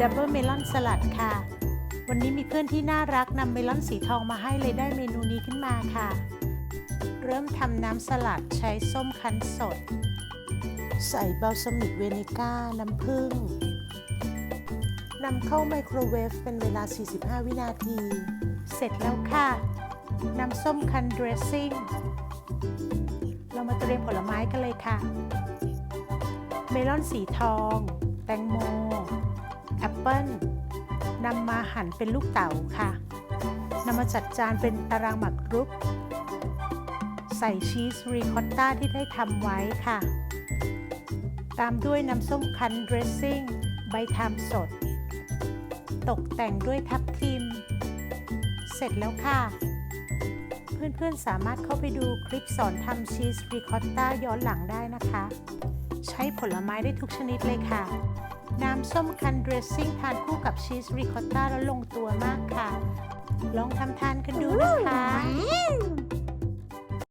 ดับเบิลเมลอนสลัดค่ะ วันนี้มีเพื่อนที่น่ารักนำเมลอนสีทองมาให้เลยได้เมนูนี้ขึ้นมาค่ะ เริ่มทำน้ำสลัดใช้ส้มคั้นสด ใส่บัลซามิกเวนิก้า น้ำผึ้งนำเข้าไมโครเวฟเป็นเวลา 45 วินาที เสร็จแล้วค่ะน้ำส้มคั้นเดรสซิ่ง เรามาเตรียมผลไม้กันเลยค่ะ เมลอนสีทอง แตงโม เปิ้ลนำมาหั่นเป็นลูกเต๋าค่ะนำมาจัดจานเป็นตารางหมักรุก ใส่ชีสรีคอตต้าที่ได้ทำไว้ค่ะ ตามด้วยน้ำส้มคั้นเดรสซิ่งใบทามสด ตกแต่งด้วยทับทิม เสร็จแล้วค่ะ เพื่อนๆสามารถเข้าไปดูคลิปสอนทำชีสรีคอตต้าย้อนหลังได้นะคะ ใช้ผลไม้ได้ทุกชนิดเลยค่ะ น้ำส้มคันเดรสซิ่งทานคู่กับชีสริคอตต้าแล้วลงตัวมากค่ะ ลองทำทานกันดูนะคะ